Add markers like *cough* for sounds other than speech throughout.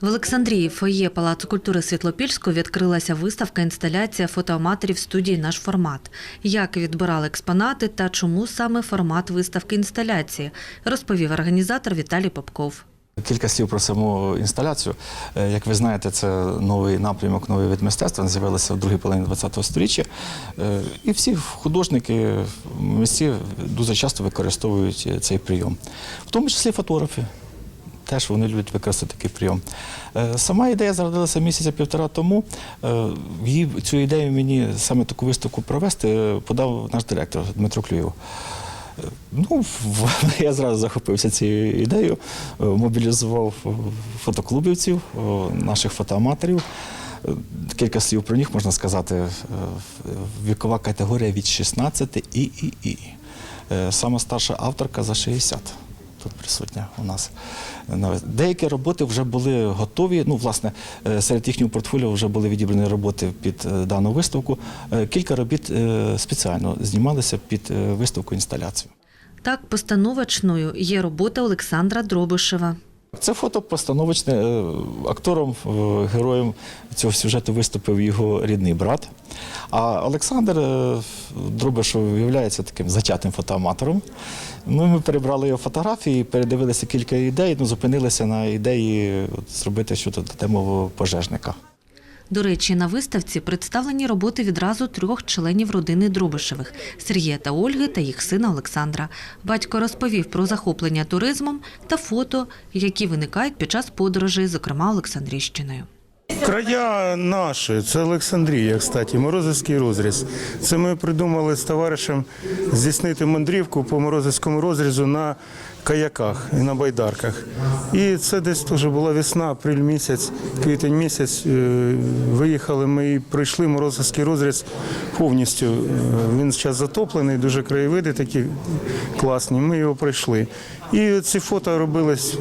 В Олександрії фоє Палацу культури Світлопільського відкрилася виставка інсталяція фотоаматорів студії Наш формат. Як відбирали експонати та чому саме формат виставки інсталяції, розповів організатор Віталій Попков. Кілька слів про саму інсталяцію. Е, Як ви знаєте, це новий напрямок, новий вид мистецтва. Він з'явилися в другій половині ХХ століття. Е, І всі художники в місці дуже часто використовують цей прийом, в тому числі фотографи. Теж вони люблять використати такий прийом. Е, Сама ідея зародилася місяця півтора тому. Е, Її, цю ідею мені саме таку виставку провести е, подав наш директор Дмитро Клюєв. Ну, *laughs* я зразу захопився цією ідеєю, мобілізував фотоклубівців, наших фотоаматорів. Кілька слів про них можна сказати. Вікова категорія від 16 і, і, і. Сама старша авторка за 60 тут присутня у нас. Деякі роботи вже були готові. Ну, власне, е, серед їхнього портфоліо вже були відібрані роботи під е, дану виставку. Е, Кілька робіт спеціально знімалися під виставку інсталяцію. Так, постановочною є робота Олександра Дробишева. Це фото постановочне. Актором, героєм цього сюжету виступив його рідний брат. А Олександр е, Дробишев є таким затятим фотоаматором. Ну, ми перебрали його фотографії, передивилися кілька ідей, ну, зупинилися на ідеї от, зробити щодо тему пожежника. До речі, на виставці представлені роботи відразу трьох членів родини Дробишевих – Сергія та Ольги та їх сина Олександра. Батько розповів про захоплення туризмом та фото, які виникають під час подорожей, зокрема Олександрійщиною. Края наші, це Олександрія, кстати, Морозовський розріз. Це ми придумали з товаришем здійснити мандрівку по Морозовському розрізу на каяках і на байдарках. І це десь теж була весна, апрель місяць, квітень місяць. Е, Виїхали ми і пройшли Морозовський розріз повністю. Е, Він зараз затоплений, дуже краєвиди такі класні. Ми його пройшли. І ці фото робились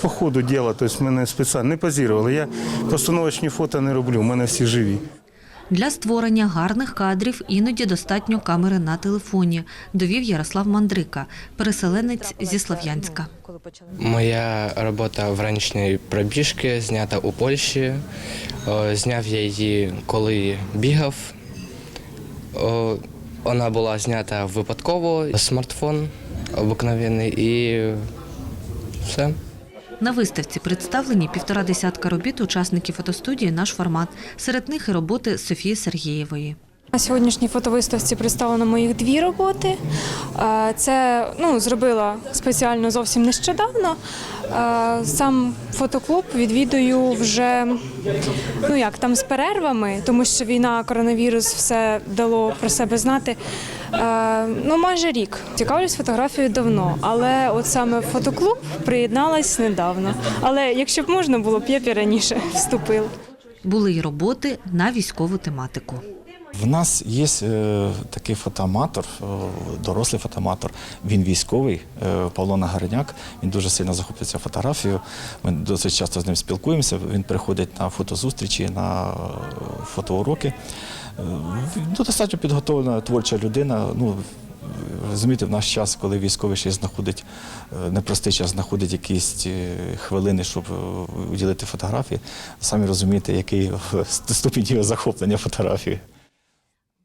по ходу діла, тобто мене спеціально не позірували. Я постановочні фото не роблю, в мене всі живі. Для створення гарних кадрів іноді достатньо камери на телефоні, довів Ярослав Мандрика, переселенець зі Слов'янська. Моя робота вранішньої пробіжки знята у Польщі. Зняв я її, коли бігав. Вона була знята випадково, смартфон обикновений і все. На виставці представлені півтора десятка робіт учасників фотостудії «Наш формат». Серед них і роботи Софії Сергієвої. На сьогоднішній фотовиставці представлено моїх дві роботи. Е, Це ну, зробила спеціально зовсім нещодавно. Е, Сам фотоклуб відвідую вже ну як там з перервами, тому що війна, коронавірус все дало про себе знати. Е, Ну, майже рік. Цікавлюсь фотографією давно, але от саме фотоклуб приєдналась недавно. Але якщо б можна було б, я б і раніше *laughs* вступила. Були й роботи на військову тематику. В нас є е, такий фотоаматор, е, дорослий фотоаматор. Він військовий, е, Павло Нагареняк. Він дуже сильно захоплюється фотографією. Ми досить часто з ним спілкуємося. Він приходить на фотозустрічі, на фотоуроки. Ну, достатньо підготовлена творча людина. Ну, Розумієте, в наш час, коли військовий ще знаходить непростий час, знаходить якісь хвилини, щоб уділити фотографії, самі розумієте, який *laughs* ступінь його захоплення фотографії.